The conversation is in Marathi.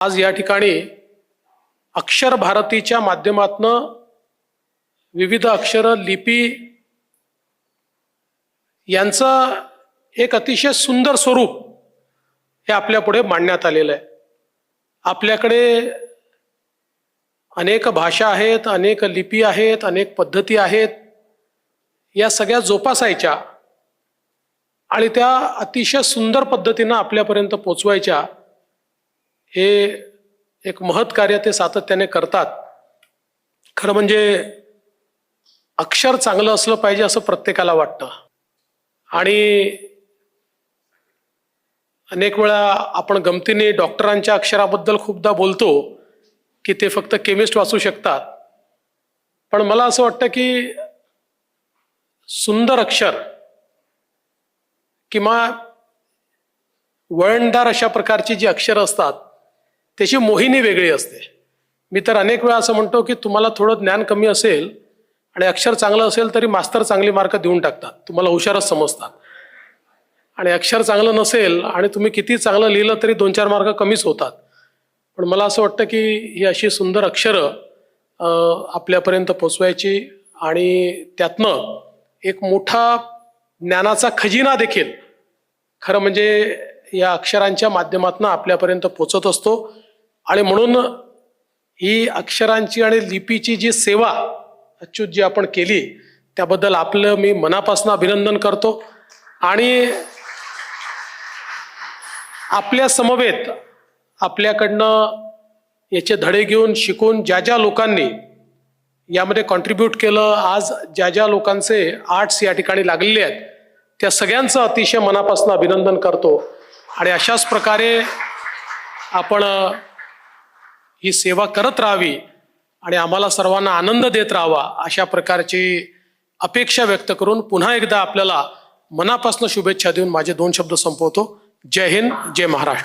आज या ठिकाणी अक्षर भारतीच्या माध्यमातनं विविध अक्षर लिपी यांचं एक अतिशय सुंदर स्वरूप हे आपल्यापुढे मांडण्यात आलेलं आहे. आपल्याकडे अनेक भाषा आहेत अनेक लिपी आहेत अनेक पद्धती आहेत. या सगळ्या जोपासायच्या आणि त्या अतिशय सुंदर पद्धतीनं आपल्यापर्यंत पोचवायच्या हे एक महत् कार्य ते सातत्याने करतात. खरं म्हणजे अक्षर चांगलं असलं पाहिजे असं प्रत्येकाला वाटतं. आणि अनेक वेळा आपण गमतीने डॉक्टरांच्या अक्षराबद्दल खूपदा बोलतो की ते फक्त केमिस्ट वाचू शकतात. पण मला असं वाटतं की सुंदर अक्षर किंवा वळणदार अशा प्रकारची जी अक्षरं असतात त्याची मोहिनी वेगळी असते. मी तर अनेक वेळा असं म्हणतो की तुम्हाला थोडं ज्ञान कमी असेल आणि अक्षर चांगलं असेल तरी मास्तर चांगली मार्क देऊन टाकतात. तुम्हाला हुशारच समजतात. आणि अक्षर चांगलं नसेल आणि तुम्ही किती चांगलं लिहिलं तरी दोन चार मार्क कमीच होतात. पण मला असं वाटतं की ही अशी सुंदर अक्षरं आपल्यापर्यंत पोचवायची आणि त्यातनं एक मोठा ज्ञानाचा खजिना देखील खरं म्हणजे या अक्षरांच्या माध्यमातून आपल्यापर्यंत पोचत असतो. आणि म्हणून ही अक्षरांची आणि लिपीची जी सेवा अच्युत जी आपण केली त्याबद्दल आपलं मी मनापासून अभिनंदन करतो. आणि आपल्या समवेत आपल्याकडनं याचे धडे घेऊन शिकून ज्या ज्या लोकांनी यामध्ये कॉन्ट्रीब्यूट केलं आज ज्या ज्या लोकांचे आर्ट्स या ठिकाणी लागलेले आहेत त्या सगळ्यांचं अतिशय मनापासून अभिनंदन करतो. आणि अशाच प्रकारे आपण ही सेवा करत राहावी आणि आम्हाला सर्वांना आनंद देत राहावा अशा प्रकारची अपेक्षा व्यक्त करून पुन्हा एकदा आपल्याला मनापासून शुभेच्छा देऊन माझे दोन शब्द संपवतो. जय हिंद जय महाराष्ट्र.